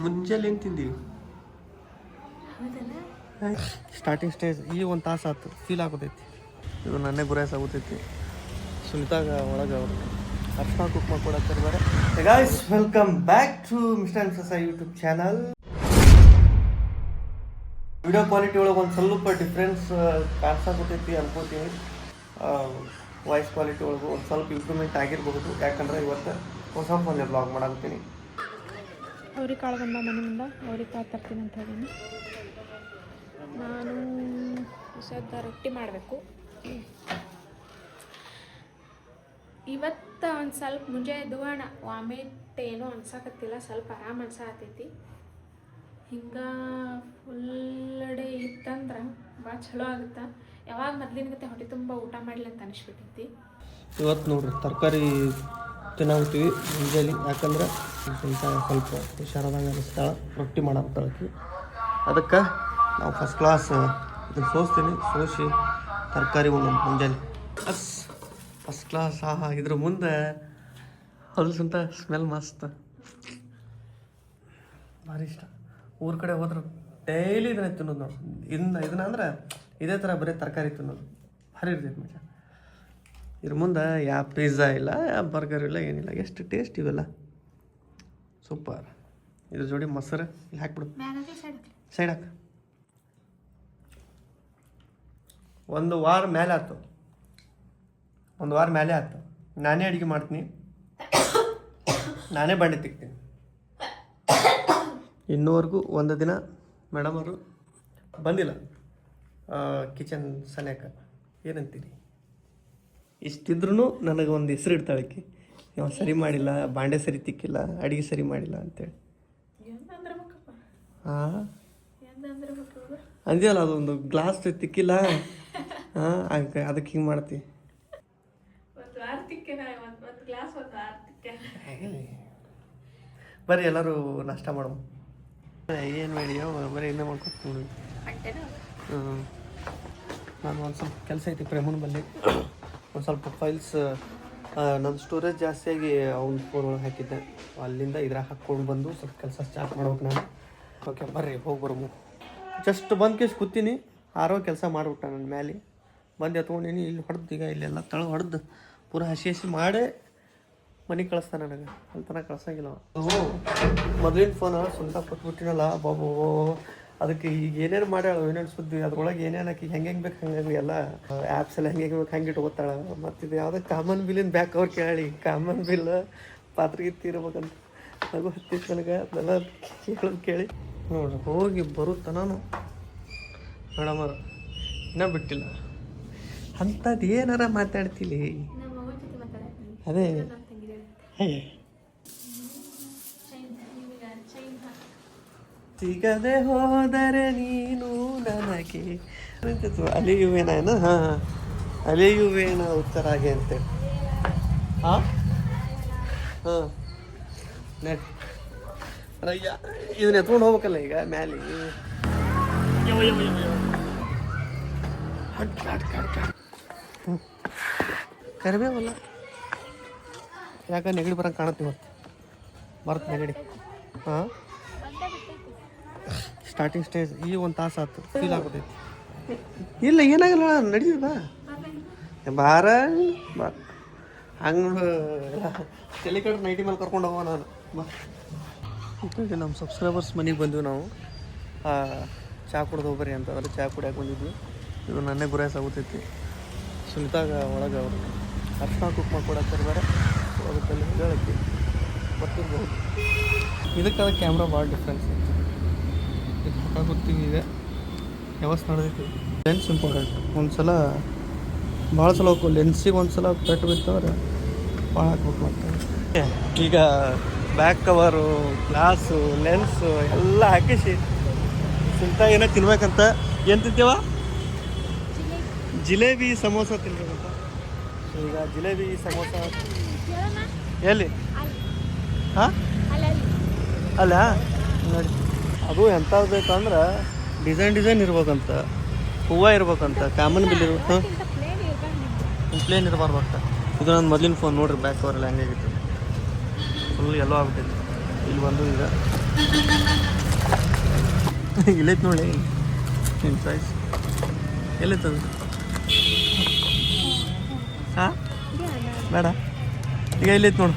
ಮುಂಜಾನೆ ಏನು ತಿಂದೀವಿ starting stage ಈಗ ಒಂದು ತಾಸು ಆತು. ಫೀಲ್ ಆಗೋದೈತಿ. ಇದು ನನ್ನೇ ಗುರಾಯ್ಸ್ ಆಗುತ್ತೈತಿ ಸುನಿತಾಗ ಒಳಗೆ ಅವರು. ಅರ್ಶನ ಕುಕ್ಮ ಕೂಡ ಕರಿಬಾರೆ guys welcome back to mister and ಸಸ YouTube channel video quality ಒಳಗೆ ಒಂದು ಸ್ವಲ್ಪ ಡಿಫ್ರೆನ್ಸ್ ಕಾಣಿಸಾಕತೈತಿ ಅನ್ಕೋತೀನಿ. ವಾಯ್ಸ್ ಕ್ವಾಲಿಟಿ ಒಳಗೆ ಒಂದು ಸ್ವಲ್ಪ ಇಂಪ್ರೂವ್ಮೆಂಟ್ ಆಗಿರಬಹುದು. ಯಾಕಂದ್ರೆ ಇವತ್ತು ಹೊಸ ಫೋನಲ್ಲಿ ಬ್ಲಾಗ್ ಮಾಡಾಕತ್ತೀನಿ. ಅವ್ರಿಗೆ ಕಾಳು ಬಂದ ಮನೆ ಮುಂದೆ ಅವ್ರಿಗೆ ಕಾಳು ತರ್ತೀನಿ ಅಂತ ಹೇಳೀನಿ ನಾನು ಸದ್ದ ರೊಟ್ಟಿ ಮಾಡಬೇಕು. ಇವತ್ತು ಒಂದು ಸ್ವಲ್ಪ ಮುಂಜೆ ಎದ್ದುವಣ ವಾಮಿಟ್ ಏನೂ ಅನ್ಸಕತ್ತಿಲ್ಲ, ಸ್ವಲ್ಪ ಆರಾಮ ಅನ್ಸಾತೈತಿ ಹಿಂಗೆ ಫುಲ್ ಡೇ ಇತ್ತಂದ್ರೆ ಭಾಳ ಚಲೋ ಆಗುತ್ತೆ. ಯಾವಾಗ ಮೊದ್ಲಿನ ಗತೆ ಹೊಟ್ಟೆ ತುಂಬ ಊಟ ಮಾಡಲಿ ಅಂತ ಅನಿಸ್ಬಿಟ್ಟೈತಿ ಇವತ್ತು ನೋಡ್ರಿ ತರಕಾರಿ ತಿನ್ನಾಗ್ತೀವಿ ಮುಂಜಾನೆ. ಯಾಕಂದ್ರೆ ಸ್ವಲ್ಪ ಹುಷಾರಾದಂಗೆ ಅನಿಸ್ತಾಳ. ರೊಟ್ಟಿ ಮಾಡಾಕ್ತಾಳಕಿ ಅದಕ್ಕೆ ನಾವು ಫಸ್ಟ್ ಕ್ಲಾಸ್ ಸೋಸ್ತೀನಿ. ಸೋಸಿ ತರಕಾರಿ ಒಂದೊಂದು ಮುಂಜಾನೆ. ಅಸ್ ಫಸ್ಟ್ ಕ್ಲಾಸ್ ಆಹಾ ಇದ್ರ ಮುಂದೆ ಹೊಲಸಂತ ಸ್ಮೆಲ್ ಮಸ್ತ್. ಭಾರಿ ಇಷ್ಟ. ಊರ ಕಡೆ ಹೋದ್ರೆ ಡೈಲಿ ಇದನ್ನ ತಿನ್ನೋದು ನಾವು. ಇದನ್ನ ಇದನ್ನ ಅಂದ್ರೆ ಇದೇ ಥರ ಬರೀ ತರಕಾರಿ ತಿನ್ನೋದು. ಭಾರಿ ಇರ್ತೈತೆ ಮಜಾ. ಇದ್ರ ಮುಂದೆ ಯಾವ ಪಿಜ್ಜಾ ಇಲ್ಲ ಯಾವ ಬರ್ಗರ್ ಇಲ್ಲ ಏನಿಲ್ಲ ಎಷ್ಟು ಟೇಸ್ಟ್ ಇವೆಲ್ಲ? ಸೂಪರ್ ಇದ್ರ ಜೋಡಿ ಮೊಸರು ಇಲ್ಲಿ ಹಾಕ್ಬಿಡು. ಸೈಡ್ ಹಾಕ. ಒಂದು ವಾರ ಮೇಲೆ ಆಯ್ತು ಒಂದು ವಾರ ಮೇಲೆ ಆಯ್ತು ನಾನೇ ಅಡುಗೆ ಮಾಡ್ತೀನಿ. ನಾನೇ ಬಂಡೆ ತಿಕ್ತೀನಿ. ಇನ್ನೂವರೆಗೂ ಒಂದು ದಿನ ಮೇಡಮ್ ಅವರು ಬಂದಿಲ್ಲ. ಕಿಚನ್ ಸನ್ಯಾಕ. ಏನಂತೀರಿ? ಇಷ್ಟಿದ್ರೂ ನನಗೆ ಒಂದು ಹೆಸರು ಇಡ್ತಾಳಕ್ಕೆ ಇವ ಸರಿ ಮಾಡಿಲ್ಲ ಬಾಂಡೆ ಸರಿ ತಿಕ್ಕಿಲ್ಲ ಅಡುಗೆ ಸರಿ ಮಾಡಿಲ್ಲ ಅಂತೇಳಿ. ಹಾಂ ಅಂದ್ಯಲ್ಲ ಅದೊಂದು ಗ್ಲಾಸ್ ತಿಕ್ಕಿಲ್ಲ. ಹಾಂ ಅದಕ್ಕೆ ಹಿಂಗೆ ಮಾಡ್ತಿ. ಬರೀ ಎಲ್ಲರೂ ನಾಷ್ಟ ಮಾಡುವ ಏನು ಮಾಡಿಯೋ ಬರೀ ಇನ್ನೂ ಮಾಡ್ಕೊತ ನೋಡಿ ಹ್ಞೂ ನಾನು ಒಂದು ಸ್ವಲ್ಪ ಕೆಲಸ ಐತಿ ಪ್ರೇಮನ ಬಲ್ಲಿ. ಒಂದು ಸ್ವಲ್ಪ ಫೈಲ್ಸ್ ನನ್ನ ಸ್ಟೋರೇಜ್ ಜಾಸ್ತಿಯಾಗಿ ಅವ್ನ ಫೋನ್ ಒಳಗೆ ಹಾಕಿದ್ದೆ. ಅಲ್ಲಿಂದ ಇದ್ರಾಗ ಹಾಕ್ಕೊಂಡು ಬಂದು ಸ್ವಲ್ಪ ಕೆಲಸ ಸ್ಟಾರ್ಟ್ ಮಾಡ್ಬೇಕು ನಾನು. ಓಕೆ ಬರ್ರಿ, ಹೋಗಿ ಬರುಮು. ಜಸ್ಟ್ ಬಂದು ಕೇಸ್ ಕೂತೀನಿ. ಆರೋ ಕೆಲಸ ಮಾಡಿಬಿಟ್ಟ ನನ್ನ ಮ್ಯಾಲೆ. ಬಂದು ಎತ್ಕೊಂಡೇನಿ, ಇಲ್ಲಿ ಹೊಡೆದು ಈಗ ಇಲ್ಲೆಲ್ಲ ತಳ ಹೊಡೆದು. ಪೂರ ಹಸಿ ಹಸಿ ಮಾಡೇ ಮನೆಗೆ ಕಳಿಸ್ತಾನೆ ನನಗೆ. ಅಲ್ಲಿ ತನಕ ಕಳ್ಸಂಗಿಲ್ಲ ಮೊದಲಿನ ಫೋನ್ ಸ್ವಂತ ಕೊಟ್ಬಿಟ್ಟಿನಲ್ಲ, ಬಾಬು. ಅದಕ್ಕೆ ಈಗ ಏನೇನು ಮಾಡ್ಯಾಳ ಏನೇನು ಸುದ್ದಿ ಅದ್ರೊಳಗೆ ಏನೇನು ಹಾಕಿ ಹೆಂಗೆ ಹೆಂಗೆ ಬೇಕು ಹಂಗೆ ಎಲ್ಲ ಆ್ಯಪ್ಸ್ ಎಲ್ಲ ಹೆಂಗೆ ಹೆಂಗೆ ಬೇಕು ಹಂಗೆ ಇಟ್ಕೋತಾಳ ಮತ್ತು ಇದು ಯಾವುದೋ ಕಾಮನ್ ಬಿಲ್ಲಿನ ಬ್ಯಾಕ್ ಅವ್ರು ಕೇಳಿ ಕಾಮನ್ ಬಿಲ್ ಪಾತ್ರೆ ಇರ್ಬೇಕಂತ. ನಗು ಹತ್ತಿತ್ತು ನನಗೆ ಅದೆಲ್ಲ ಕೇಳೋದು ಕೇಳಿ. ನೋಡ್ರಿ ಹೋಗಿ ಬರುತ್ತನಾನು. ಮೇಡಮ್ ಅವ್ರು ಇನ್ನೂ ಬಿಟ್ಟಿಲ್ಲ. ಅಂಥದ್ದು ಏನಾರ ಮಾತಾಡ್ತಿಲಿ ಅದೇ ಹೇ ಸಿಗದೆ ಹೋದರೆ ನೀನು ನನಗೆ. ಅಲಿಯುವೇನ ಅಲಿಯುವೇನ ಹಾಂ. ಅಲಿಯುವೇನ ಉತ್ತರಾಗೆ ಅಂತೇಳಿ ಹಾಂ? ಹಾಂ. ನೆಟ್ ಇದನ್ನ ಎತ್ಕೊಂಡು ಹೋಗ್ಬೇಕಲ್ಲ ಈಗ ಮ್ಯಾಲೆ. ಕರಿಬೇವಲ್ಲ ಯಾಕೆ ನೆಗಡಿ ಬರಂಗೆ ಕಾಣುತ್ತೆ ಇವತ್ತು. ಬರುತ್ತೆ ನೆಗಡಿ. ಹಾಂ? ಸ್ಟಾರ್ಟಿಂಗ್ ಸ್ಟೇಜ್ ಈ ಒಂದು ತಾಸು ಆಯ್ತು ಫೀಲ್ ಆಗೋದೈತಿ. ಇಲ್ಲ ಏನಾಗಲ್ಲ ನಡೀತದ? ಬಾರ ಬಾ. ಹಂಗೆ ತಲೆ ಕಡೆ ನೈಟಿ ಮೇಲೆ ಕರ್ಕೊಂಡು ಹೋಗೋ ನಾನು. ಬಾ. ಈಗ ನಮ್ಮ ಸಬ್ಸ್ಕ್ರೈಬರ್ಸ್ ಮನೆಗೆ ಬಂದ್ವಿ ನಾವು. ಆ, ಚಾ ಕುಡ್ದು ಹೋಗ್ಬರಿ ಅಂತ. ಅಂದ್ರೆ ಚಾ ಕುಡಿಯಾಕೆ ಬಂದಿದ್ವಿ. ಇದು ನನ್ನೇ ಗುರಾಯ್ಸ್ ಆಗುತ್ತೈತಿ ಸುನಿತಾಗ ಒಳಗೆ ಅವರು. ಅರ್ಶನ ಕುಕ್ ಕೂಡ ಕರಿದಾರೆ ಅದಕ್ಕಲ್ಲಿ ಹೇಳಕ್ಕೆ ಬರ್ತಿರ್ಬೋದು. ಇದಕ್ಕೆ ಅದು ಕ್ಯಾಮ್ರಾ ಭಾಳ ಡಿಫ್ರೆನ್ಸ್ ಐತಿ ಇದು ವ್ಯವಸ್ಥೆ ನಡೆದೈತಿ ಲೆನ್ಸ್ ಇಂಪಾರ್ಟೆಂಟ್ ಒಂದು ಸಲ ಭಾಳ ಸಲ ಹೋಗ್ಬೋದು ಲೆನ್ಸಿಗೆ ಒಂದು ಸಲ ಪೆಟ್ಟು ಬಿತ್ತವ್ರೆ ಭಾಳ ಹಾಕ್ಬೇಕು ಮತ್ತೆ. ಈಗ ಬ್ಯಾಕ್ ಕವರು ಗ್ಲಾಸು ಲೆನ್ಸು ಎಲ್ಲ ಹಾಕಿಸಿ. ಸುಂತ ಏನೋ ತಿನ್ಬೇಕಂತ. ಏನು ತಿಂತೇವ? ಜಿಲೇಬಿ ಸಮೋಸ ತಿನ್ಬೇಕಂತ. ಈಗ ಜಿಲೇಬಿ ಸಮೋಸ. ಎಲ್ಲಿ? ಹಾಂ? ಅಲ್ಲ ನೋಡಿ ಅದು ಎಂಥದ್ದು ಬೇಕಂದ್ರೆ ಡಿಸೈನ್ ಡಿಸೈನ್ ಇರ್ಬೇಕಂತ ಹೂವು ಇರ್ಬೇಕಂತ ಕಾಮನ್ ಬಿಲ್ ಇರ್ಬೇಕು. ಪ್ಲೇನ್ ಇರಬಾರ್ದು ಅಂತ ಇದು ನನ್ನ ಮೊದಲಿನ ಫೋನ್ ನೋಡ್ರಿ ಬ್ಯಾಕ್ ಕವರ್ ಎಲ್ಲ ಹೆಂಗಾಗಿತ್ತು ಫುಲ್ ಎಲ್ಲೋ ಆಗ್ಬಿಟ್ಟಿದೆ. ಇಲ್ಲಿ ಬಂದು ಈಗ. ಇಲ್ಲೈತೆ ನೋಡಿ. ನಿನ್ನ ಪ್ರೈಸ್ ಅದು? ಹಾಂ? ಬೇಡ. ಈಗ ಇಲ್ಲೈತ್ ನೋಡು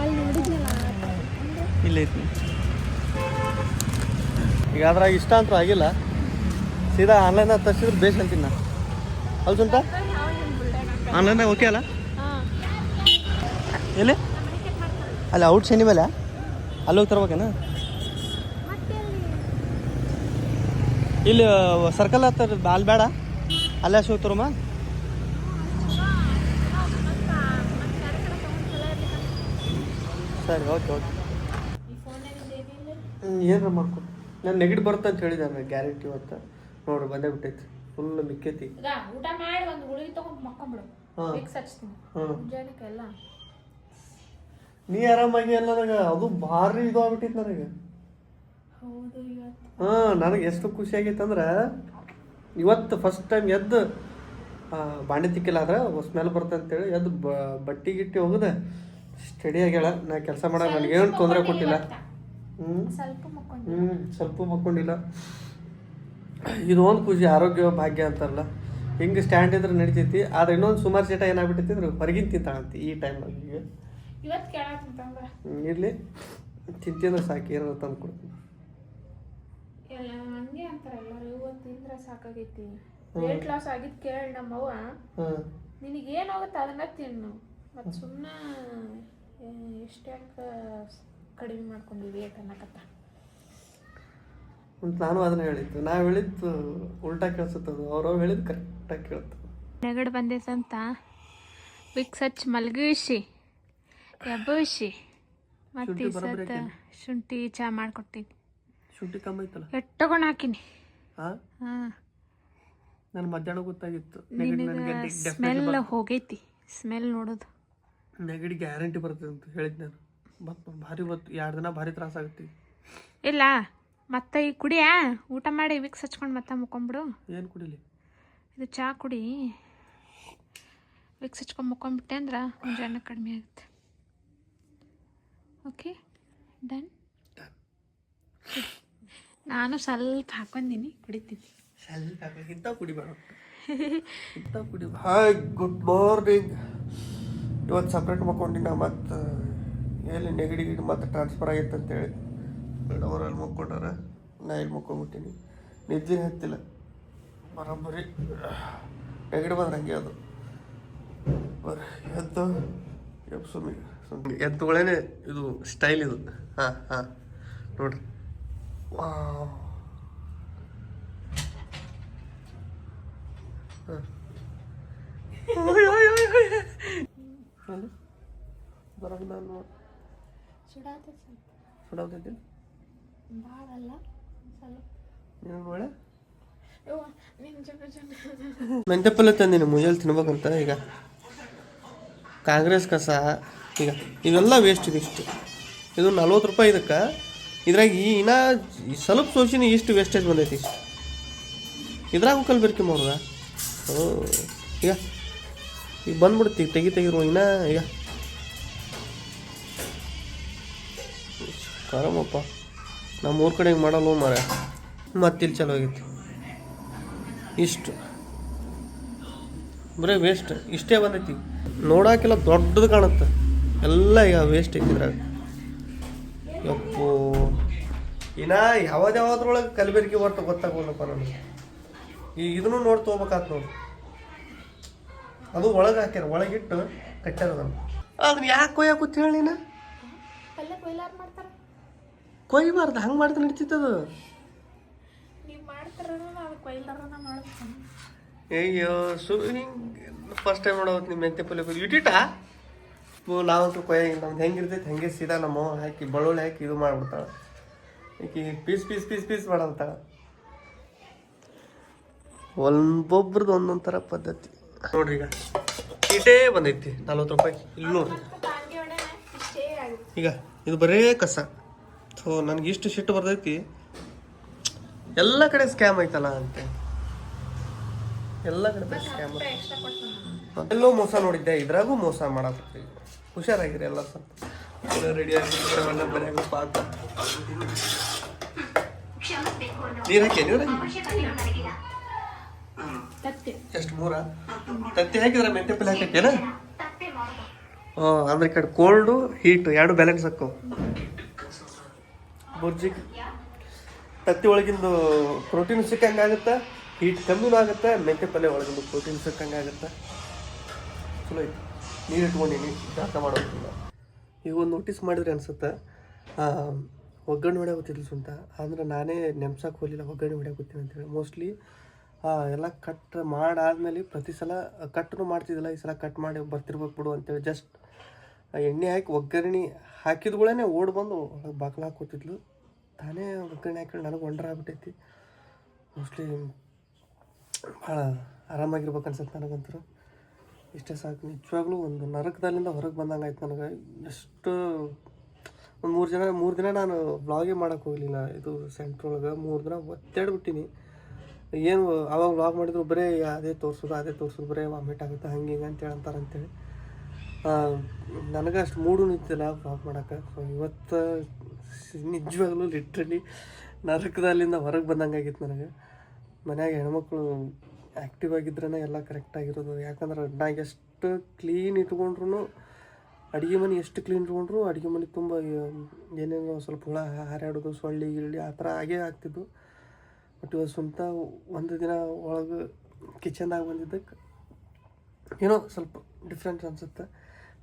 ಅಲ್ಲಿ ನೋಡಿದ್ನಲ್ಲ ಇಲ್ಲೈತಿ. ಈಗ ಅದ್ರಾಗ ಇಷ್ಟ ಅಂತೂ ಆಗಿಲ್ಲ. ಸೀದಾ ಆನ್ಲೈನಾಗ ತರಿಸಿದ್ರೆ ಬೇಸ್ ಅಂತೀನಿ ನಾ. ಅಲ್ಲಿ ಸುಂಟ? ಆನ್ಲೈನಾಗ ಓಕೆ ಅಲ್ಲ? ಎಲ್ಲಿ? ಅಲ್ಲಿ ಔಟ್ ಶನಿ ಮೇಲೆ ಅಲ್ಲಿ? ಹೋಗಿ ತರ್ಬೇಕೇನ? ಇಲ್ಲಿ ಸರ್ಕಲ್ ಹತ್ತಿರ ಅಲ್ಲಿ ಬೇಡ. ಅಲ್ಲೇ ಹೋಗಿ ತರಮ್ಮ ಸರಿ ಓಕೆ ಓಕೆ ಏನಾರ ಮಾಡ್ಕೊ ನಾನು ನೆಗಡಿ ಬರುತ್ತೆ ಅಂತ ಹೇಳಿದಾರೆ ಗ್ಯಾರಂಟಿ ಅಂತ. ನೋಡ್ರಿ ಬಂದೇ ಬಿಟ್ಟೈತಿ. ಫುಲ್ ಮಿಕ್ಕೈತಿ. ಊಟ ಮಾಡಿ ಒಂದು ಗುಳಿಗೆ ತಗೊಂಡು ಮಕ್ಕೊಂಬಿಡು. ಹಚ್ತೀನಿ ನೀ ಆರಾಮಾಗಿ ಅಲ್ಲ ನನಗೆ ಅದು ಭಾರಿ ಇದು ಆಗ್ಬಿಟ್ಟಿತ್ತು ನನಗೆ. ಹಾಂ ನನಗೆ ಎಷ್ಟು ಖುಷಿ ಆಗೈತೆ ಅಂದ್ರೆ ಇವತ್ತು ಫಸ್ಟ್ ಟೈಮ್ ಎದ್ದು ಬಾಣಿ ಬಾಂಡೆ ತಿಕ್ಕಿಲ್ಲ ಆದ್ರೆ ಸ್ಮೆಲ್ ಬರ್ತದೆ ಅಂತೇಳಿ ಎದ್ದು ಬಟ್ಟಿ ಗಿಟ್ಟಿ ಹೋಗದೆ ಸ್ಟಡಿ ಆಗ್ಯಾಳ ನಾ ಕೆಲಸ ಮಾಡೋ ನನಗೇನು ತೊಂದರೆ ಕೊಟ್ಟಿಲ್ಲ. ಸ್ವಲ್ಪ ಹ್ಞೂ ಸ್ವಲ್ಪ ಮಕ್ಕೊಂಡಿಲ್ಲ. ಇದು ಒಂದು ಖುಷಿ ಆರೋಗ್ಯ ಭಾಗ್ಯ ಅಂತಾರಲ್ಲ ಹಿಂಗೆ ಸ್ಟ್ಯಾಂಡ್ ಇದ್ರೆ ನಡಿತೈತಿ. ಆದ್ರೆ ಇನ್ನೊಂದು ಸುಮಾರು ಚಟ ಏನಾಗ್ಬಿಟ್ಟೈತಿ ಅಂದ್ರೆ ಹೊರಗಿನ ತಿಂತಾಳಂತಿ ಈ ಟೈಮಲ್ಲಿ ಈಗ. ಇರ್ಲಿ. ತಿಂತಿದ್ರೆ ಸಾಕು ಏನಾದ್ರು ತಂದು ಕೊಡ್ತೀನಿ ಹಂಗೆ ತಿಂದ್ರೆ ಸಾಕಾಗೈತಿ. ವೇಟ್ ಲಾಸ್ ಆಗಿದ್ ಕೇಳಿ ನಮ್ಮವ್ವ. ನಿನಗೇನಾಗುತ್ತೆ ಅದನ್ನ ತಿನ್ನು. ಮತ್ತು ಸುಮ್ಮನೆ ಎಷ್ಟ್ಯಾಕೆ ಕಡಿಮೆ ಮಾಡ್ಕೊಂಡಿವಿ ಯಾಕನ್ನಕತ್ತ ಅಂತ ನಾನು ಅದನ್ನ ಹೇಳಿದ್ದು. ನಾವು ಹೇಳಿದ್ದು ಉಲ್ಟಾ ಕೇಳಿಸುತ್ತದು ಅವ್ರು ಹೇಳಿದ್ದು ಕರೆಕ್ಟಾಗಿ ಕೇಳ್ತು. ನೆಗಡು ಬಂದೈತಂತ ವಿಕ್ಸ್ ಸಚ್ ಮಲಗಿಸಿ ಎಬ್ಬಿಸಿ. ಮತ್ತು ಶುಂಠಿ ಬರೋಬ್ಬರಿ ಸತ ಶುಂಠಿ ಚಾ ಮಾಡ್ಕೊಡ್ತೀನಿ. ಶುಂಠಿ ಕಮ್ಮಿ ಐತಲ್ಲ? ಎಟ್ಟಗೊಂಡು ಹಾಕಿನಿ. ಹಾಂ? ಹಾಂ. ನಾನು ಮಧ್ಯಾಹ್ನ ಗೊತ್ತಾಗಿತ್ತು. ನೆಗಡಿ ನನಗೆ ಸ್ಮೆಲ್ ಹೋಗೈತಿ. ಸ್ಮೆಲ್ ನೋಡೋದು. ನೆಗಡಿ ಗ್ಯಾರಂಟಿ ಬರ್ತದೆ ಅಂತ ಹೇಳಿದ್ ನಾನು. ಮತ್ತು ಭಾರಿ ಬತ್ತು ಎರಡು ದಿನ ಭಾರಿ ತ್ರಾಸ ಆಗುತ್ತೆ. ಇಲ್ಲ ಮತ್ತೆ ಈ ಕುಡಿಯಾ ಊಟ ಮಾಡಿ ವಿಕ್ಸ್ ಹಚ್ಕೊಂಡು ಮತ್ತೆ ಮುಕ್ಕೊಂಬಿಡು. ಏನು ಕುಡಿಲಿ? ಇದು ಚಾ ಕುಡಿ. ವಿಕ್ಸ್ ಹಚ್ಕೊಂಡು ಮುಕ್ಕೊಂಬಿಟ್ಟೆ ಅಂದ್ರೆ ಜನ ಕಡಿಮೆ ಆಗುತ್ತೆ. ಓಕೆ ಡನ್ ನಾನು ಸ್ವಲ್ಪ ಹಾಕೊಂಡಿನಿ ಕುಡಿತೀನಿ. ಸ್ವಲ್ಪ ಇಂಥ ಕುಡಿಬೇಡ ಇಂಥ ಕುಡಿ ಹಾಯ್ ಗುಡ್ ಮಾರ್ನಿಂಗ್ ಇವತ್ತು ಸಪ್ರೇಟ್ ಮಕ್ಕೊಂಡಿನ ಮತ್ತು ಎಲ್ಲಿ ನೆಗಡಿ ಗಿಡ ಮತ್ತೆ ಟ್ರಾನ್ಸ್ಫರ್ ಆಗೈತೆ ಅಂತೇಳಿ. ಮೇಡಮ್ ಅಲ್ಲಿ ಮುಕ್ಕೊಂಡಾರ ನಾ ಇಲ್ಲಿ ಮುಕ್ಕೊಂಬಿಟ್ಟಿನಿ. ನಿದ್ದೆ ಹತ್ತಿಲ್ಲ. ಬರೋಬ್ಬರಿ. ನೆಗಡಿ ಬಂದ್ರೆ ಹಂಗೆ ಅದು. ಬರ್ರಿ ಎದ್ದು. ಎಪ್ ಸುಮ್ಮನೆ ಸುಮ್ಮನೆ ಎದ್ದುಗಳೇನೆ ಇದು ಸ್ಟೈಲ್ ಇದು. ಹಾಂ ಹಾಂ. ನೋಡ್ರಿ. ವಾವ್. ಬರೋದು ನಾನು. ಸುಡಾತೈತೆ. ಪಲ್ಲೆ ಭಾಳ ಅಲ್ಲ ಸ್ವಲ್ಪ ತಂದಿನಿ ಮುಂಜಾನೆ ತಿನ್ಬೇಕಂತ ಈಗ. ಕಾಂಗ್ರೆಸ್ ಕಸ ಈಗ ಇವೆಲ್ಲ ವೇಸ್ಟ್ ಇದಿಷ್ಟು ಇದು ನಲ್ವತ್ತು ರೂಪಾಯಿ ಇದಕ್ಕೆ. ಇದ್ರಾಗ ಈ ಇನ್ನ ಈ ಸ್ವಲ್ಪ ಸೋಸಿನ ಇಷ್ಟು ವೇಸ್ಟೇಜ್ ಬಂದೈತಿ ಇಷ್ಟು. ಇದ್ರಾಗ ಕಲ್ಬೆರ್ಕೆ ಮಾಡುದ ಓ ಈಗ ಈಗ ಬಂದ್ಬಿಡ್ತಿ ತೆಗಿ ತೆಗಿರುವ ಇನ್ನ ಈಗ. ಕರಮಪ್ಪ ನಮ್ಮ ಊರ ಕಡೆ ಹಿಂಗೆ ಮಾಡಲ್ಲ ಮಾರ ಮತ್ತಿಲ್ಲಿ ಚಲೋ ಆಗಿತ್ತು ಇಷ್ಟು. ಬರೀ ವೇಸ್ಟ್ ಇಷ್ಟೇ ಬಂದೈತಿ. ನೋಡೋಕೆಲ್ಲ ದೊಡ್ಡದು ಕಾಣುತ್ತೆ. ಎಲ್ಲ ಈಗ ವೇಸ್ಟ್ ಇದ್ರಾಗ. ಯಪ್ಪು. ಇನ್ನ ಯಾವ್ದು ಯಾವ್ದ್ರೊಳಗೆ ಕಲಬೆರಕೆ ಬರ್ತ ಗೊತ್ತಾಗೋಲ್ಲಪ್ಪ ನನಗೆ ಈ ಇದನ್ನು ನೋಡಿ ತೊಗೋಬೇಕಾತ್ ನೋಡಿ. ಅದು ಒಳಗೆ ಹಾಕ್ಯಾರ. ಒಳಗಿಟ್ಟು ಕಟ್ಟ್ಯಾರ ಅದನ್ನು. ಅದನ್ನ ಯಾಕೆ ಕೊಯ್ಯಾಕೂತ್ ಹೇಳಿ ನೀನು ಪಲ್ಯ ಕೊಯ್ಲಾರ್ ಮಾಡ್ತಾರ ಕೊಯ್ಬಾರ್ದು ಹಂಗೆ ಮಾಡಿದ್ರೆ ನಡೀತಿತ್ತದು ಅಯ್ಯೋ ಸು ಹಿಂಗೆ ಫಸ್ಟ್ ಟೈಮ್ ನೋಡೋದು ನಿಮ್ಮ ಮೆಂತೆ ಪಲ್ಯ ಓ ನಾವಂತೂ ಕೊಯ್ಯ ನಮ್ದು ಹೆಂಗಿರ್ತೈತೆ ಹಂಗೆ ಸೀದಾ ನಮ್ಮ ಹಾಕಿ ಬಳ್ಳುಳ್ಳಿ ಹಾಕಿ ಇದು ಮಾಡ್ಬಿಡ್ತಾಳೆ. ಈಕಿ ಪೀಸ್ ಪೀಸ್ ಪೀಸ್ ಪೀಸ್ ಮಾಡಂತಾಳೆ. ಒಬ್ಬೊಬ್ರದ್ದು ಒಂದೊಂದು ಥರ ಪದ್ಧತಿ. ನೋಡ್ರಿ ಈಗ. ಇಟೇ ಬಂದೈತಿ ನಲ್ವತ್ತು ರೂಪಾಯಿ. ಇಲ್ಲಿ ನೋಡ್ರಿ ಈಗ ಇದು ಬರೇ ಕಸ. ಸೊ ನನಗೆ ಇಷ್ಟು ಸಿಟ್ಟು ಬರ್ತೈತಿ ಎಲ್ಲ ಕಡೆ ಸ್ಕ್ಯಾಮ್ ಐತಲ್ಲ ಅಂತೆ. ಎಲ್ಲ ಕಡೆ ಸ್ಕ್ಯಾಮ್ ಎಲ್ಲೋ ಮೋಸ ನೋಡಿದ್ದೆ ಇದ್ರಾಗೂ ಮೋಸ ಮಾಡಿ ಹುಷಾರಾಗಿರಿ ಎಲ್ಲ ಸರ್ ರೆಡಿ ಅವೆಲ್ಲ ಮನ್ಯಾಗ ಪಾಕ ನೀರು ಹಾಕಿ ನೀರು? ಎಷ್ಟು ಮೂರ? ತತ್ತಿ ಹಾಕಿದ್ರೆ ಮೆಂತ್ಯ ಪಲ್ಲೆ ಹಾಕತ್ತೇನ ಹಾಂ ಅಂದ್ರೆ ಕಡೆ ಕೋಲ್ಡು ಹೀಟು ಎರಡು ಬ್ಯಾಲೆನ್ಸ್ ಹಾಕೋ. ಬುರ್ಜಿ ತತ್ತಿ ಒಳಗಿಂದು ಪ್ರೋಟೀನ್ ಸಿಕ್ಕಂಗೆ ಆಗುತ್ತೆ ಹೀಟ್ ಕಮ್ಮಿನೂ ಆಗುತ್ತೆ, ಮೆಂತೆ ಪಲ್ಯ ಒಳಗಿಂದು ಪ್ರೋಟೀನ್ ಸಿಕ್ಕಂಗೆ ಆಗುತ್ತೆ. ಚಲೋ ಐತಿ. ನೀರು ಇಟ್ಕೊಂಡಿನಿ ಜಾತ ಮಾಡೋದಿಲ್ಲ ಈಗ ಒಂದು ನೋಟಿಸ್ ಮಾಡಿದ್ರೆ ಅನಿಸುತ್ತೆ ಒಗ್ಗರಣೆ ಹೊಡೆ ಗೊತ್ತಿಲ್ಲ ಸುಂತ ಅಂದ್ರೆ ನಾನೇ ನೆಮ್ಸಕ್ಕೆ ಹೋಗಲಿಲ್ಲ, ಒಗ್ಗರಣೆ ಹೊಡೆ ಗೊತ್ತಿಲ್ಲ ಅಂತೇಳಿ. ಮೋಸ್ಟ್ಲಿ ಎಲ್ಲ ಕಟ್ ಮಾಡಾದ್ಮೇಲೆ ಪ್ರತಿ ಸಲ ಕಟ್ನು ಮಾಡ್ತಿದ್ದಿಲ್ಲ, ಈ ಸಲ ಕಟ್ ಮಾಡಿ ಬರ್ತಿರ್ಬೇಕು ಬಿಡು ಅಂತೇಳಿ. ಜಸ್ಟ್ ಎಣ್ಣೆ ಹಾಕಿ ಒಗ್ಗರಣೆ ಹಾಕಿದ್ಗಳೇ ಓಡ್ ಬಂದು ಬಾಕ್ಲ ಹಾಕೋತಿದ್ಲು ತಾನೇ ಒಗ್ಗರಣೆ ಹಾಕೊಂಡು ನನಗೆ ಒಂಡರ್ ಆಗ್ಬಿಟ್ಟೈತಿ. ಮೋಸ್ಟ್ಲಿ ಭಾಳ ಆರಾಮಾಗಿರ್ಬೇಕು ಅನ್ಸುತ್ತೆ ನನಗಂತೂ. ಇಷ್ಟೇ ಸಾಕು. ನಿಜವಾಗ್ಲೂ ಒಂದು ನರಕದಲ್ಲಿಂದ ಹೊರಗೆ ಬಂದಂಗೆ ಆಯ್ತು ನನಗೆ. ಎಷ್ಟು ಒಂದು ಮೂರು ಜನ, ಮೂರು ದಿನ ನಾನು ಬ್ಲಾಗೇ ಮಾಡೋಕೆ ಹೋಗಲಿಲ್ಲ. ಇದು ಸೆಂಟ್ರ್ ಒಳಗೆ ಮೂರು ದಿನ ಒತ್ತಾಡ್ಬಿಟ್ಟಿನಿ. ಏನು ಅವಾಗ ವ್ಲಾಗ್ ಮಾಡಿದ್ರು ಬರೀ ಅದೇ ತೋರಿಸೋದು ಅದೇ ತೋರಿಸೋದು, ಬರೀ ವಾಮಿಟ್ ಆಗುತ್ತೆ, ಹಂಗೆ ಹಿಂಗೆ ಅಂತೇಳಿ ಅಂತಾರೆ ಅಂತೇಳಿ. ನನಗೆ ಅಷ್ಟು ಮೂಡು ನಿಂತಿಲ್ಲ ಬ್ಲಾಗ್ ಮಾಡೋಕೆ ಸೊ ಇವತ್ತು ನಿಜವಾಗ್ಲೂ ಲಿಟ್ರಲಿ ನರಕದಲ್ಲಿಂದ ಹೊರಗೆ ಬಂದಂಗೆ ಆಗಿತ್ತು ನನಗೆ. ಮನ್ಯಾಗ ಹೆಣ್ಮಕ್ಳು ಆ್ಯಕ್ಟಿವ್ ಆಗಿದ್ರೇ ಎಲ್ಲ ಕರೆಕ್ಟಾಗಿರೋದು ಯಾಕಂದ್ರೆ ನಾ ಎಷ್ಟು ಕ್ಲೀನ್ ಇಟ್ಕೊಂಡ್ರು ಅಡುಗೆ ಮನೆ ಎಷ್ಟು ಕ್ಲೀನ್ ಇಟ್ಕೊಂಡ್ರು, ಅಡುಗೆ ಮನೆ ತುಂಬ ಏನೇನೋ ಸ್ವಲ್ಪ ಹುಳ ಹಾರಾಡೋದು, ಸೊಳ್ಳಿ ಗಿಳ್ಳಿ ಆ ಥರ ಆಗೇ ಆಗ್ತಿದ್ದು ಬಟ್ ಇವತ್ತು ಸ್ವಂತ ಒಂದು ದಿನ ಒಳಗೆ ಕಿಚನ್ದಾಗ ಬಂದಿದ್ದಕ್ಕೆ ಏನೋ ಸ್ವಲ್ಪ ಡಿಫ್ರೆಂಟ್ ಅನಿಸುತ್ತೆ.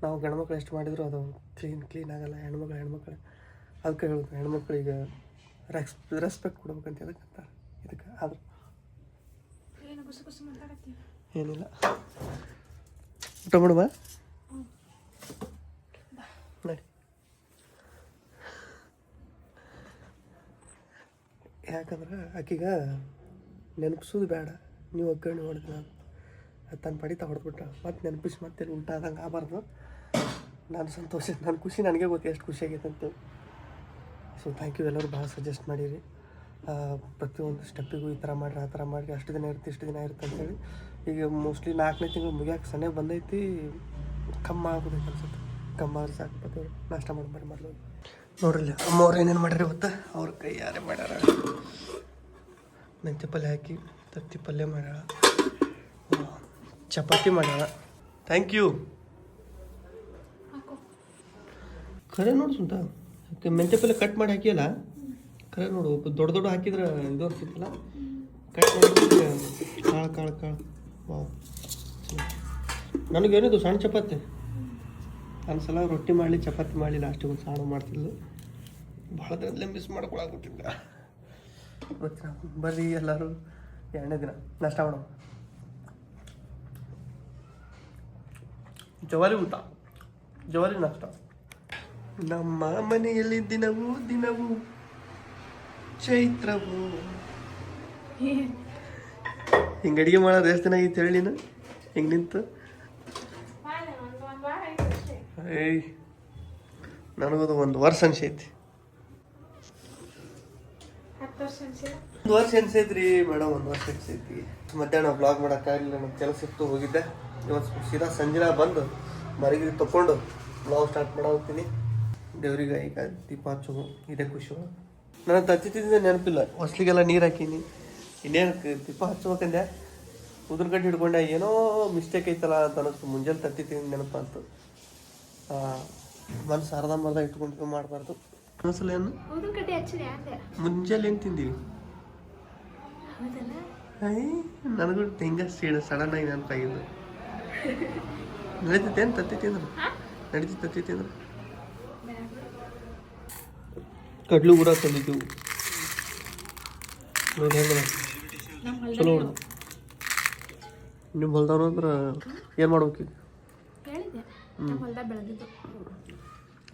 ನಾವು ಗಂಡ್ಮಕ್ಳು ಎಷ್ಟು ಮಾಡಿದ್ರು ಅದು ಕ್ಲೀನ್ ಕ್ಲೀನ್ ಆಗಲ್ಲ. ಹೆಣ್ಮಕ್ಳು ಹೆಣ್ಮಕ್ಳು. ಅದಕ್ಕೆ ಹೇಳೋದು ಹೆಣ್ಮಕ್ಳಿಗೆ ರೆಕ್ಸ್ ರೆಸ್ಪೆಕ್ಟ್ ಕೊಡ್ಬೇಕಂತ ಅದಕ್ಕೆ ಅಂತಾರೆ? ಇದಕ್ಕೆ ಆದ್ರೆ. ಏನಿಲ್ಲ. ಊಟ ಮಾಡುವ ನೋಡಿ. ಯಾಕಂದ್ರೆ ಆಕೆಗೆ ನೆನಪಿಸೋದು ಬೇಡ. ನೀವು ಒಗ್ಗರಣೆ ಹೊಡೆದ ತನ್ನ ಪಡಿತಾ ಹೊಡೆದ್ಬಿಟ್ಟ ಮತ್ತೆ ನೆನಪಿಸಿ ಮತ್ತೆ ಊಟ ಆದಂಗೆ ಆಗಬಾರ್ದು. ನಾನು ಸಂತೋಷ ನನ್ನ ಖುಷಿ ನನಗೆ ಗೊತ್ತು ಎಷ್ಟು ಖುಷಿ ಆಗೈತೆ ಅಂತೇಳಿ ಸೊ ಥ್ಯಾಂಕ್ ಯು ಎಲ್ಲರೂ ಭಾಳ ಸಜೆಸ್ಟ್ ಮಾಡಿರಿ. ಪ್ರತಿಯೊಂದು ಸ್ಟೆಪ್ಪಿಗೂ ಈ ಥರ ಮಾಡಿರಿ ಆ ಥರ ಮಾಡಿರಿ ಅಷ್ಟು ದಿನ ಇರುತ್ತೆ ಇಷ್ಟು ದಿನ ಇರುತ್ತೆ ಅಂತೇಳಿ ಈಗ ಮೋಸ್ಟ್ಲಿ ನಾಲ್ಕನೇ ತಿಂಗಳು ಮುಗಿಯೋಕೆ ಸನೇ ಬಂದೈತಿ ಕಮ್ಮ ಆಗೋದೈತೆ ಅನ್ಸುತ್ತೆ. ಕಮ್ಮ ಆದ್ರೆ ಸಾಕು ಬರ್ತೀವಿ ನಾಷ್ಟ ಮಾಡಿ ಬರ್ರಿ ಮೊದಲು. ನೋಡ್ರಿ ಅಮ್ಮವ್ರು ಏನೇನು ಮಾಡ್ಯಾರ ಇವತ್ತು ಅವ್ರ ಕೈ ಯಾರೇ ಮಾಡ್ಯಾರ. ಮೆಂತ್ಯ ಪಲ್ಯ ಹಾಕಿ ತತ್ತಿ ಪಲ್ಯ ಮಾಡ್ಯಾಳ. ಚಪಾತಿ ಮಾಡ್ಯಾಳ. ಥ್ಯಾಂಕ್ ಯು ಖರೆ ನೋಡು ಸುಂಟ ಮೆಂತ್ಯ ಪಲ್ಯ ಕಟ್ ಮಾಡಿ ಹಾಕಿಯಲ್ಲ? ಖರೆ ನೋಡು ದೊಡ್ಡ ದೊಡ್ಡ ಹಾಕಿದ್ರೆ ಇದು ಆಗ್ತಿತ್ತಲ್ಲ ಕಟ್ ಮಾಡಿ ಕಾಳು ಕಾಳು ಕಾಳು. ವಾವ್ ನನಗೇನಿದು ಸಣ್ಣ ಚಪಾತಿ? ಸಲ ರೊಟ್ಟಿ ಮಾಡಲಿ, ಚಪಾತಿ ಮಾಡಲಿ ಲಾಸ್ಟಿಗೆ ಒಂದು ಸಾರು ಮಾಡ್ತಿದ್ಲು. ಭಾಳ ದಿನದಲ್ಲೇ ಮಿಸ್ ಮಾಡ್ಕೊಳಾಗುತ್ತಿಲ್ಲ ಗೊತ್ತಿಲ್ಲ, ಬರ್ರಿ ಎಲ್ಲರೂ ಎರಡನೇ ದಿನ. ನಷ್ಟ ಮಾಡೋಣ. ಜವಾರಿ ಊಟ. ಜವಾರಿ ನಾಷ್ಟ. ನಮ್ಮ ಮನೆಯಲ್ಲಿ ದಿನವೂ ದಿನವೂ ಚೈತ್ರವು. ಹಿಂಗೆ ಅಡಿಗೆ ಮಾಡೋದು ಎಷ್ಟು ದಿನ ಆಗಿತ್ತು ಹೇಳಿ ನೀನು? ಹಿಂಗೆ ನಿಂತು? ಏಯ್, ನನಗದು ಒಂದು ವರ್ಷ ಅನ್ಸೈತಿ. ಒಂದು ವರ್ಷ ಅನ್ಸೈತ್ರಿ ಮೇಡಮ್ ಒಂದು ವರ್ಷ ಅನ್ಸೈತಿ. ಮಧ್ಯಾಹ್ನ ಬ್ಲಾಗ್ ಮಾಡೋಕ್ಕಾಗಲಿಲ್ಲ ನನಗೆ ಕೆಲಸ ಇತ್ತು, ಹೋಗಿದ್ದೆ. ಇವತ್ತು ಸೀದಾ ಸಂಜೆ ಬಂದು ಮರಗಿರಿ ತಗೊಂಡು ಬ್ಲಾಗ್ ಸ್ಟಾರ್ಟ್ ಮಾಡೋಗ್ತೀನಿ ದೇವ್ರಿಗೆ ಈಗ ದೀಪ ಹಚ್ಚೋದು ಇದೇ ಖುಷಿ ತತ್ತಿ ತಿಂದ ನೆನಪಿಲ್ಲ. ಹೊಸ್ಲಿಗೆಲ್ಲ ನೀರು ಹಾಕೀನಿ. ಇನ್ನೇನು ದೀಪ ಹಚ್ಬೇಕಂದೆ ಉದ್ರ ಗಡ್ಡೆ ಹಿಡ್ಕೊಂಡೆ ಏನೋ ಮಿಸ್ಟೇಕ್ ಐತಲ್ಲ ಅಂತ ಅನ್ನಿಸ್ತು ಮುಂಜಾನೆ ತತ್ತಿ ತಿಂದು ನೆನಪಂತು ಮನ್ಸು ಅರ್ಧಂಬರ್ಧ ಇಟ್ಕೊಂಡು ಮಾಡಬಾರ್ದು. ಏನು? ಮುಂಜಾನೆ ಏನು ತಿಂದೀವಿ ನನಗೂ ಹೆಂಗ ಸೀಡ ಸಡನ್ ಆಗಿ ನೆನಪಾಗಿದ್ದು. ನಡೀತೈತೆ ಏನು ತತ್ತಿ ತಿಂದ್ರೆ ನಡೀತೈತೆ ತತ್ತಿ ತಿಂದ್ರೆ ಕಡ್ಲು ಊರ ತಂದಿದ್ದು. ನೋಡಿ ಹೆಂಗದ ಚಲೋ ಹೊಡ್ದು ನಿಮ್ಮ ಹೊಲ್ದವ್ರು ಅಂದ್ರೆ ಏನು ಮಾಡ್ಬೇಕು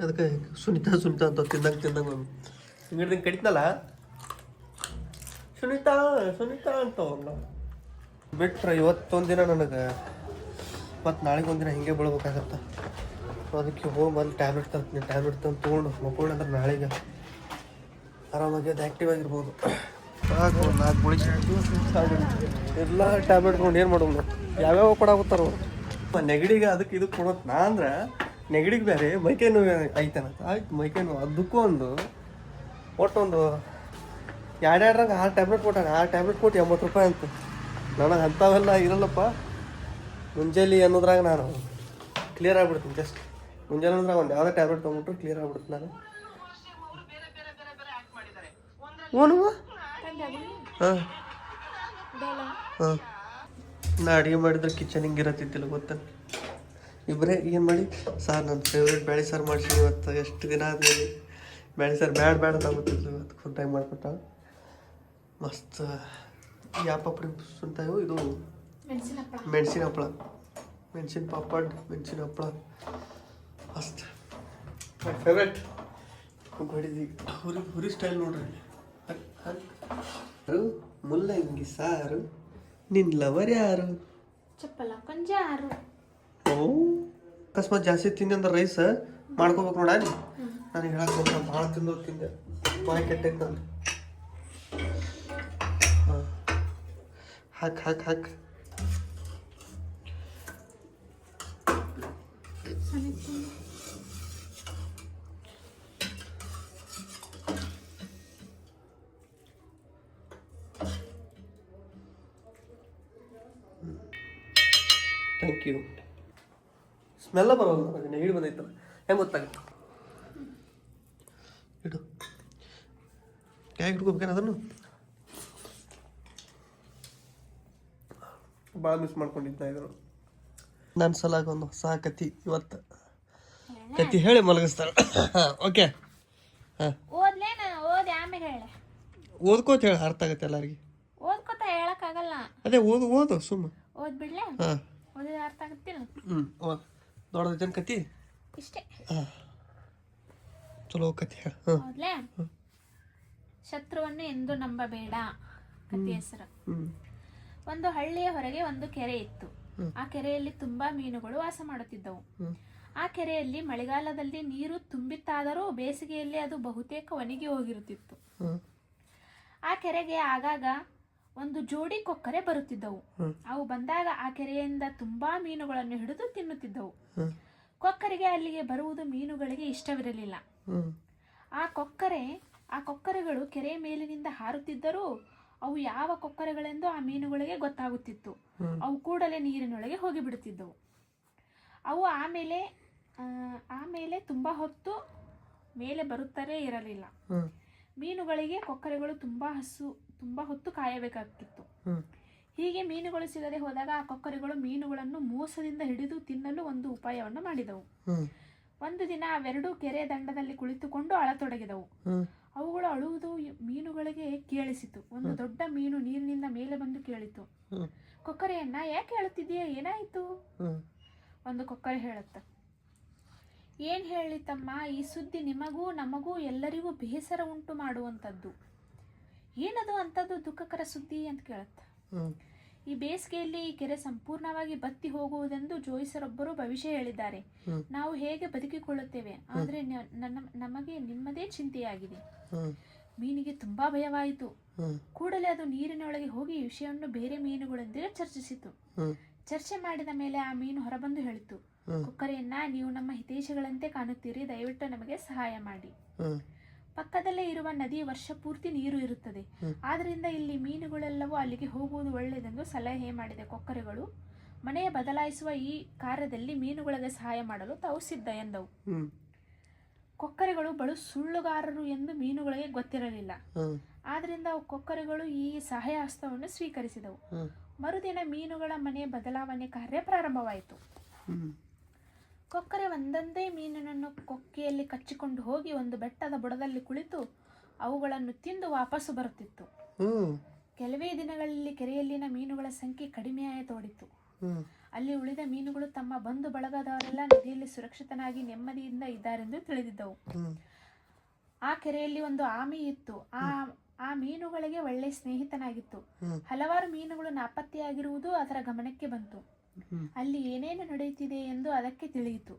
ಅದಕ್ಕೆ ಸುನಿತಾ ಸುನಿತಾ ಅಂತ ತಿಂದಂಗೆ ತಿಂದಂಗೆ ಹಿಂಗೆ. ಕಡಿತನಲ್ಲ? ಸುನಿತಾ ಸುನಿತಾ ಅಂತ ಬಿಟ್ರೆ ಇವತ್ತೊಂದು ದಿನ ನನಗೆ ಮತ್ತು ನಾಳೆಗೆ ಒಂದಿನ ಹಿಂಗೆ ಬೀಳ್ಬೇಕಾಗತ್ತೆ. ಅದಕ್ಕೆ ಹೋಗಿ ಬಂದು ಟ್ಯಾಬ್ಲೆಟ್ ತರ್ತೀನಿ ಟ್ಯಾಬ್ಲೆಟ್ ತಂದು ತೊಗೊಂಡು ಅಂದ್ರೆ ನಾಳೆಗೆ ಆರಾಮಾಗಿ ಅದು ಆ್ಯಕ್ಟಿವ್ ಆಗಿರ್ಬೋದು ನಾಲ್ಕು ಗುಳಿಗೆ ಎಲ್ಲ ಟ್ಯಾಬ್ಲೆಟ್ ತೊಗೊಂಡು ಏನು ಮಾಡೋದು ಯಾವ್ಯಾವ ಕೊಡಾಗುತ್ತಾರ ಅವ್ರು. ನೆಗಡಿಗೆ ಅದಕ್ಕೆ ಇದಕ್ಕೆ ಕೊಡೋದು ನಾ ಅಂದ್ರೆ ನೆಗಡಿಗೆ ಬೇರೆ ಮೈಕೈ ನೋವು ಐತೇನಂತ ಆಯ್ತು ಮೈಕೈ ನೋವು. ಅದಕ್ಕೂ ಒಂದು ಒಟ್ಟೊಂದು ಒಂದು ಎರಡು ಎರಡ್ರಂಗೆ ಆರು ಟ್ಯಾಬ್ಲೆಟ್ ಕೊಟ್ಟಾಗ ಆರು ಟ್ಯಾಬ್ಲೆಟ್ ಕೊಟ್ಟು ಎಂಬತ್ತು ರೂಪಾಯಿ ಅಂತ. ನನಗೆ ಅಂಥವೆಲ್ಲ ಇರಲ್ಲಪ್ಪ. ಮುಂಜಾನೆ ಅನ್ನೋದ್ರಾಗ ನಾನು ಕ್ಲಿಯರ್ ಆಗ್ಬಿಡ್ತೀನಿ ಜಸ್ಟ್ ಮುಂಜಾನೆ ಅಂದ್ರೆ ಒಂದು ಯಾವುದೇ ಟ್ಯಾಬ್ಲೆಟ್ ತೊಗೊಂಡ್ಬಿಟ್ರು ಕ್ಲಿಯರ್ ಆಗ್ಬಿಡ್ತೀನಿ ನಾನು. ಓನು ಹಾಂ. ಬೇಡ ಹಾಂ. ನಾ ಅಡುಗೆ ಮಾಡಿದ್ರೆ ಕಿಚನ್ ಹಿಂಗೆ ಹಿಂಗಿರತ್ತಿದ್ದಿಲ್ಲ ಗೊತ್ತಾ? ಇಬ್ಬರೇ ಏನು ಮಾಡಿ? ಸರ್ ನನ್ನ ಫೇವ್ರೇಟ್ ಬೇಳೆ ಸಾರು ಮಾಡಿಸಿ ಇವತ್ತು, ಎಷ್ಟು ದಿನ ಆದ್ಮೇಲೆ. ಬೇಳೆ ಸಾರು ಬ್ಯಾಡ ಬ್ಯಾಡ ಅಂತ ಇವತ್ತು ಫುಲ್ ಟೈಮ್ ಮಾಡಿಕೊಟ್ಟ. ಮಸ್ತ್. ಯಾವ ಪಾಪಡಿ ಸುಂತಾಯೋ ಇದು ಮೆಣಸಿನ ಹಪ್ಪಳ ಮೆಣಸಿನ ಪಾಪಡ್, ಮೆಣಸಿನ ಹಪ್ಪಳ ಮಸ್ತ್. ನನ್ನ ಫೇವ್ರೇಟ್ ಹೊಡಿದಿ ಹುರಿ ಹುರಿ ಸ್ಟೈಲ್ ನೋಡ್ರಿ. ಯಾರು? ಮುಲ್ಲಂಗಿ ಸಾರು. ನಿನ್ ಲವರ್ ಯಾರು? ಚಪ್ಪಲ ಕೊಂಜಾರು. ಓ ಅಕಸ್ಮಾತ್ ಜಾಸ್ತಿ ತಿಂದೆ ಅಂದ್ರೆ ರೈಸ್ ಮಾಡ್ಕೋಬೇಕು ನೋಡ ನನಗೆ ಹೇಳಕ್ ಹೋಗ್ತಾ ಭಾಳ ತಿಂದು ತಿಂದೆ ಬಾಯ್ ಕೆಟ್ಟೈತೆ ನಾನು ಹಾಂ. ಹಾಕ್ ಹಾಕ್ ಹಾಕ್. ಥ್ಯಾಂಕ್ ಯು ಸ್ಮೆಲ್ಲ ಬರೋಲ್ಲ ನನಗೆ ಹೇಳಿ ಬಂದೈತಲ್ಲ ಹೆಂಗೆ ಗೊತ್ತಾಗುತ್ತೆ ಇಡು. ಹೇಗೆ ಹಿಡ್ಕೋಬೇಕೇನು ಅದನ್ನು? ಭಾಳ ಮಿಸ್ ಮಾಡ್ಕೊಂಡಿದ್ದ ಇದನ್ನು ನನ್ನ ಸಲಾಗ ಒಂದು ಹೊಸ ಕತಿ ಇವತ್ತು. ಕತಿ ಹೇಳಿ ಮಲಗಿಸ್ತಾರೆ ಓಕೆ ಹಾಂ. ಓದ್ಕೋತ ಹೇಳಿ ಅರ್ಥ ಆಗತ್ತೆ ಎಲ್ಲರಿಗೆ. ಓದ್ಕೊತ ಹೇಳಕ್ಕಾಗಲ್ಲ. ಅದೇ ಓದು ಓದು ಸುಮ್ಮ ಓದ್ಬಿಡ್ಲೇ? ಹಾಂ. ಓದಿದ ಅರ್ಥ ಆಗತ್ತಿಲ್ಲ ಹ್ಞೂ ಓದ್ ದೊಡ್ಡದೈತೇನು ಕತಿ ಇಷ್ಟೇ. ಚಲೋ ಕತಿ ಹೇಳಿ ಹಾಂ. ಹೌದ್ಲೇ? ಶತ್ರುವನ್ನು ಎಂದು ನಂಬಬೇಡ ಕತಿ ಹೆಸರು. ಒಂದು ಹಳ್ಳಿಯ ಹೊರಗೆ ಒಂದು ಕೆರೆ ಇತ್ತು. ಆ ಕೆರೆಯಲ್ಲಿ ತುಂಬಾ ಮೀನುಗಳು ವಾಸ ಮಾಡುತ್ತಿದ್ದವು. ಆ ಕೆರೆಯಲ್ಲಿ ಮಳೆಗಾಲದಲ್ಲಿ ನೀರು ತುಂಬಿತ್ತಾದರೂ ಬೇಸಿಗೆಯಲ್ಲಿ ಅದು ಬಹುತೇಕ ಒಣಗಿ ಹೋಗಿರುತ್ತಿತ್ತು. ಆ ಕೆರೆಗೆ ಆಗಾಗ ಒಂದು ಜೋಡಿ ಕೊಕ್ಕರೆ ಬರುತ್ತಿದ್ದವು. ಅವು ಬಂದಾಗ ಆ ಕೆರೆಯಿಂದ ತುಂಬಾ ಮೀನುಗಳನ್ನು ಹಿಡಿದು ತಿನ್ನುತ್ತಿದ್ದವು. ಕೊಕ್ಕರೆಗೆ ಅಲ್ಲಿಗೆ ಬರುವುದು ಮೀನುಗಳಿಗೆ ಇಷ್ಟವಿರಲಿಲ್ಲ. ಆ ಕೊಕ್ಕರೆ ಆ ಕೊಕ್ಕರೆಗಳು ಕೆರೆಯ ಮೇಲಿನಿಂದ ಹಾರುತ್ತಿದ್ದರೂ ಅವು ಯಾವ ಕೊಕ್ಕರೆಗಳೆಂದು ಆ ಮೀನುಗಳಿಗೆ ಗೊತ್ತಾಗುತ್ತಿತ್ತು. ಅವು ಕೂಡಲೇ ನೀರಿನೊಳಗೆ ಹೋಗಿಬಿಡುತ್ತಿದ್ದವು. ಅವು ಆಮೇಲೆ ಆಮೇಲೆ ತುಂಬಾ ಹೊತ್ತು ಮೇಲೆ ಬರುತ್ತಲೇ ಇರಲಿಲ್ಲ. ಮೀನುಗಳಿಗೆ ಕೊಕ್ಕರೆಗಳು ತುಂಬಾ ಹಸು ತುಂಬ ಹೊತ್ತು ಕಾಯಬೇಕಾಗಿತ್ತು ಹೀಗೆ ಮೀನುಗಳು ಸಿಗದೆ ಹೋದಾಗ ಆ ಕೊಕ್ಕರೆಗಳು ಮೀನುಗಳನ್ನು ಮೋಸದಿಂದ ಹಿಡಿದು ತಿನ್ನಲು ಒಂದು ಉಪಾಯವನ್ನು ಮಾಡಿದವು. ಒಂದು ದಿನ ಅವೆರಡೂ ಕೆರೆ ದಂಡದಲ್ಲಿ ಕುಳಿತುಕೊಂಡು ಅಳತೊಡಗಿದವು. ಅವುಗಳು ಅಳುವುದು ಮೀನುಗಳಿಗೆ ಕೇಳಿಸಿತು. ಒಂದು ದೊಡ್ಡ ಮೀನು ನೀರಿನಿಂದ ಮೇಲೆ ಬಂದು ಕೇಳಿತು. ಕೊಕ್ಕರೆಯನ್ನ ಯಾಕೆ ಅಳುತ್ತಿದೆಯಾ ಏನಾಯಿತು? ಒಂದು ಕೊಕ್ಕರೆ ಹೇಳುತ್ತ. ಏನ್ ಹೇಳಿತಮ್ಮ ಈ ಸುದ್ದಿ ನಿಮಗೂ ನಮಗೂ ಎಲ್ಲರಿಗೂ ಬೇಸರ ಉಂಟು ಮಾಡುವಂಥದ್ದು. ಏನದು ಅಂಥದ್ದು ದುಃಖಕರ ಸುದ್ದಿ ಅಂತ ಕೇಳುತ್ತ. ಈ ಬೇಸಿಗೆಯಲ್ಲಿ ಈ ಕೆರೆ ಸಂಪೂರ್ಣವಾಗಿ ಬತ್ತಿ ಹೋಗುವುದೆಂದು ಜೋಯಿಸರೊಬ್ಬರು ಭವಿಷ್ಯ ಹೇಳಿದ್ದಾರೆ. ನಾವು ಹೇಗೆ ಬದುಕಿಕೊಳ್ಳುತ್ತೇವೆ? ಆದರೆ ನಮಗೆ ನಿಮ್ಮದೇ ಚಿಂತೆಯಾಗಿದೆ. ಮೀನಿಗೆ ತುಂಬಾ ಭಯವಾಯಿತು. ಕೂಡಲೇ ಅದು ನೀರಿನೊಳಗೆ ಹೋಗಿ ಈ ವಿಷಯವನ್ನು ಬೇರೆ ಮೀನುಗಳೊಂದಿಗೆ ಚರ್ಚಿಸಿತು. ಚರ್ಚೆ ಮಾಡಿದ ಮೇಲೆ ಆ ಮೀನು ಹೊರಬಂದು ಹೇಳಿತು. ಕುಕ್ಕರೆಯನ್ನ ನೀವು ನಮ್ಮ ಹಿತೇಶಗಳಂತೆ ಕಾಣುತ್ತೀರಿ ದಯವಿಟ್ಟು ನಮಗೆ ಸಹಾಯ ಮಾಡಿ. ಪಕ್ಕದಲ್ಲೇ ಇರುವ ನದಿ ವರ್ಷ ಪೂರ್ತಿ ನೀರು ಇರುತ್ತದೆ. ಆದ್ರಿಂದ ಇಲ್ಲಿ ಮೀನುಗಳೆಲ್ಲವೂ ಅಲ್ಲಿಗೆ ಹೋಗುವುದು ಒಳ್ಳೆಯದೆಂದು ಸಲಹೆ ಮಾಡಿದೆ ಕೊಕ್ಕರೆಗಳು. ಮನೆಯ ಬದಲಾಯಿಸುವ ಈ ಕಾರ್ಯದಲ್ಲಿ ಮೀನುಗಳಿಗೆ ಸಹಾಯ ಮಾಡಲು ತಾವು ಸಿದ್ಧ ಎಂದವು. ಕೊಕ್ಕರೆಗಳು ಬಳು ಸುಳ್ಳುಗಾರರು ಎಂದು ಮೀನುಗಳಿಗೆ ಗೊತ್ತಿರಲಿಲ್ಲ. ಆದ್ದರಿಂದ ಆದ್ರಿಂದ ಅವು ಕೊಕ್ಕರೆಗಳು ಈ ಸಹಾಯ ಹಸ್ತವನ್ನು ಸ್ವೀಕರಿಸಿದವು ಮರುದಿನ ಮೀನುಗಳ ಮನೆ ಬದಲಾವಣೆ ಕಾರ್ಯ ಪ್ರಾರಂಭವಾಯಿತು. ಕೊಕ್ಕರೆ ಒಂದೊಂದೇ ಮೀನನ್ನು ಕೊಕ್ಕೆಯಲ್ಲಿ ಕಚ್ಚಿಕೊಂಡು ಹೋಗಿ ಒಂದು ಬೆಟ್ಟದ ಬುಡದಲ್ಲಿ ಕುಳಿತು ಅವುಗಳನ್ನು ತಿಂದು ವಾಪಸ್ಸು ಬರುತ್ತಿತ್ತು. ಕೆಲವೇ ದಿನಗಳಲ್ಲಿ ಕೆರೆಯಲ್ಲಿನ ಮೀನುಗಳ ಸಂಖ್ಯೆ ಕಡಿಮೆಯಾಯ ತೋಡಿತು ಅಲ್ಲಿ ಉಳಿದ ಮೀನುಗಳು ತಮ್ಮ ಬಂಧು ಬಳಗದವರೆಲ್ಲ ನದಿಯಲ್ಲಿ ಸುರಕ್ಷಿತನಾಗಿ ನೆಮ್ಮದಿಯಿಂದ ಇದ್ದಾರೆಂದು ತಿಳಿದಿದ್ದವು. ಆ ಕೆರೆಯಲ್ಲಿ ಒಂದು ಆಮೆ ಇತ್ತು. ಆ ಆ ಮೀನುಗಳಿಗೆ ಒಳ್ಳೆ ಸ್ನೇಹಿತನಾಗಿತ್ತು. ಹಲವಾರು ಮೀನುಗಳು ನಾಪತ್ತೆಯಾಗಿರುವುದು ಅದರ ಗಮನಕ್ಕೆ ಬಂತು. ಅಲ್ಲಿ ಏನೇನು ನಡೆಯುತ್ತಿದೆ ಎಂದು ಅದಕ್ಕೆ ತಿಳಿಯಿತು.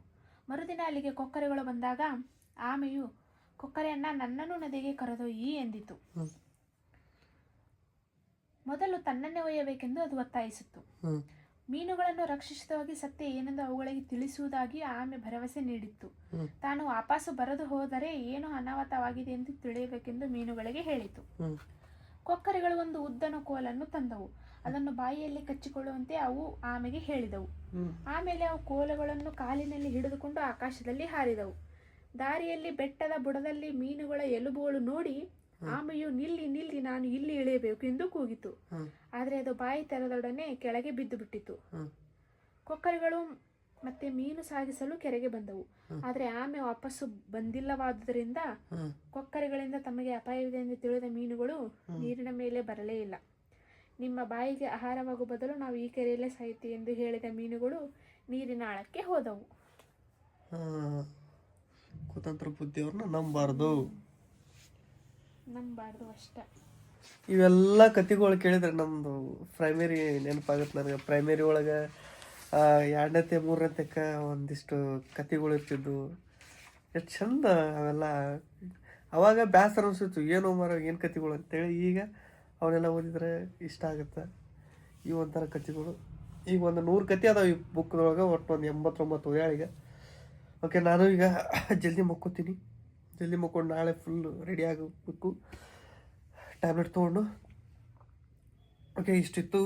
ಮರುದಿನ ಅಲ್ಲಿಗೆ ಕೊಕ್ಕರೆಗಳು ಬಂದಾಗ ಆಮೆಯು ಕೊಕ್ಕರೆಯನ್ನ ನನ್ನನ್ನು ನದಿಗೆ ಕರೆದೊಯ್ಯಿ ಎಂದಿತು. ಮೊದಲು ತನ್ನನ್ನೇ ಒಯ್ಯಬೇಕೆಂದು ಅದು ಒತ್ತಾಯಿಸಿತು ಮೀನುಗಳನ್ನು ರಕ್ಷಿಸಿದವಾಗಿ ಸತ್ಯ ಏನೆಂದು ಅವುಗಳಿಗೆ ತಿಳಿಸುವುದಾಗಿ ಆಮೆ ಭರವಸೆ ನೀಡಿತ್ತು. ತಾನು ವಾಪಸ್ಸು ಬರದು ಹೋದರೆ ಏನು ಅನಾಹುತವಾಗಿದೆ ಎಂದು ತಿಳಿಯಬೇಕೆಂದು ಮೀನುಗಳಿಗೆ ಹೇಳಿತು. ಕೊಕ್ಕರೆಗಳು ಒಂದು ಉದ್ದನ ಕೋಲನ್ನು ತಂದವು. ಅದನ್ನು ಬಾಯಿಯಲ್ಲಿ ಕಚ್ಚಿಕೊಳ್ಳುವಂತೆ ಅವು ಆಮೆಗೆ ಹೇಳಿದವು. ಆಮೇಲೆ ಅವು ಕೋಲಗಳನ್ನು ಕಾಲಿನಲ್ಲಿ ಹಿಡಿದುಕೊಂಡು ಆಕಾಶದಲ್ಲಿ ಹಾರಿದವು. ದಾರಿಯಲ್ಲಿ ಬೆಟ್ಟದ ಬುಡದಲ್ಲಿ ಮೀನುಗಳ ಎಲುಬುಗಳು ನೋಡಿ ಆಮೆಯು ನಿಲ್ಲಿ ನಿಲ್ಲಿ ನಾನು ಇಲ್ಲಿ ಇಳಿಯಬೇಕು ಎಂದು ಕೂಗಿತು. ಆದರೆ ಅದು ಬಾಯಿ ತೆರೆದೊಡನೆ ಕೆಳಗೆ ಬಿದ್ದು ಬಿಟ್ಟಿತು. ಕೊಕ್ಕರೆಗಳು ಮತ್ತೆ ಮೀನು ಸಾಗಿಸಲು ಕೆರೆಗೆ ಬಂದವು. ಆದರೆ ಆಮೆ ವಾಪಸ್ಸು ಬಂದಿಲ್ಲವಾದುದರಿಂದ ಕೊಕ್ಕರೆಗಳಿಂದ ತಮಗೆ ಅಪಾಯವಿದೆ ಎಂದು ತಿಳಿದ ಮೀನುಗಳು ನೀರಿನ ಮೇಲೆ ಬರಲೇ ಇಲ್ಲ. ನಿಮ್ಮ ಬಾಯಿಗೆ ಆಹಾರವಾಗುವ ಬದಲು ನಾವು ಈ ಕೆರೆಯಲ್ಲೇ ಸಾಯ್ತೀವಿ ಎಂದು ಹೇಳಿದ ಮೀನುಗಳು ನೀರಿನ ಆಳಕ್ಕೆ ಹೋದವು. ಕುತಂತ್ರ ಬುದ್ಧಿಯವ್ರನ್ನ ನಂಬಾರ್ದು. ನಂಬಾರ್ದು ಅಷ್ಟ. ಇವೆಲ್ಲ ಕತೆಗಳು ಕೇಳಿದ್ರೆ ನಮ್ಮದು ಪ್ರೈಮರಿ ನೆನಪಾಗುತ್ತೆ ನನಗೆ. ಪ್ರೈಮರಿ ಒಳಗೆ ಎರಡನೇ ಮೂರನೇ ತಕ್ಕ ಒಂದಿಷ್ಟು ಕತೆಗಳು ಇರ್ತಿದ್ವು. ಎಷ್ಟು ಚಂದ ಅವೆಲ್ಲ. ಅವಾಗ ಬೇಸರ ಅನಿಸ್ತಿತ್ತು ಏನೋ ಮರ ಏನು ಕತೆಗಳು ಅಂತೇಳಿ. ಈಗ ಅವನ್ನೆಲ್ಲ ಓದಿದ್ರೆ ಇಷ್ಟ ಆಗುತ್ತೆ. ಈ ಒಂಥರ ಕತೆಗಳು ಈಗ ಒಂದು ನೂರು ಕತೆ ಅದಾವೆ ಈ ಬುಕ್ದೊಳಗೆ ಒಟ್ಟು ಒಂದು ಎಂಬತ್ತೊಂಬತ್ತು ಈಗ ಓಕೆ ನಾನು ಈಗ ಜಲ್ದಿ ಮಕ್ಕೋತೀನಿ. ಜಲ್ದಿ ಮಕ್ಕೊಂಡು ನಾಳೆ ಫುಲ್ಲು ರೆಡಿ ಆಗಬೇಕು. ಟ್ಯಾಬ್ಲೆಟ್ ತೊಗೊಂಡು. ಓಕೆ ಇಷ್ಟಿತ್ತು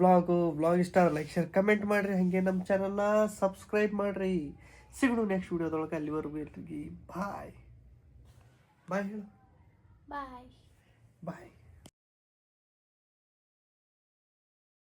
ವ್ಲಾಗು ವ್ಲಾಗ್ ಇಷ್ಟ ಲೈಕ್ ಶೇರ್ ಕಮೆಂಟ್ ಮಾಡಿರಿ. ಹಾಗೆ ನಮ್ಮ ಚಾನಲ್ನ ಸಬ್ಸ್ಕ್ರೈಬ್ ಮಾಡಿರಿ. ಸಿಗೋಣ ನೆಕ್ಸ್ಟ್ ವೀಡಿಯೋದೊಳಗೆ. ಅಲ್ಲಿವರೆಗೂ ಇರ್ತೀವಿ ಬಾಯ್ ಬಾಯ್ ಹೇಳು. ಬಾಯ್ ಬಾಯ್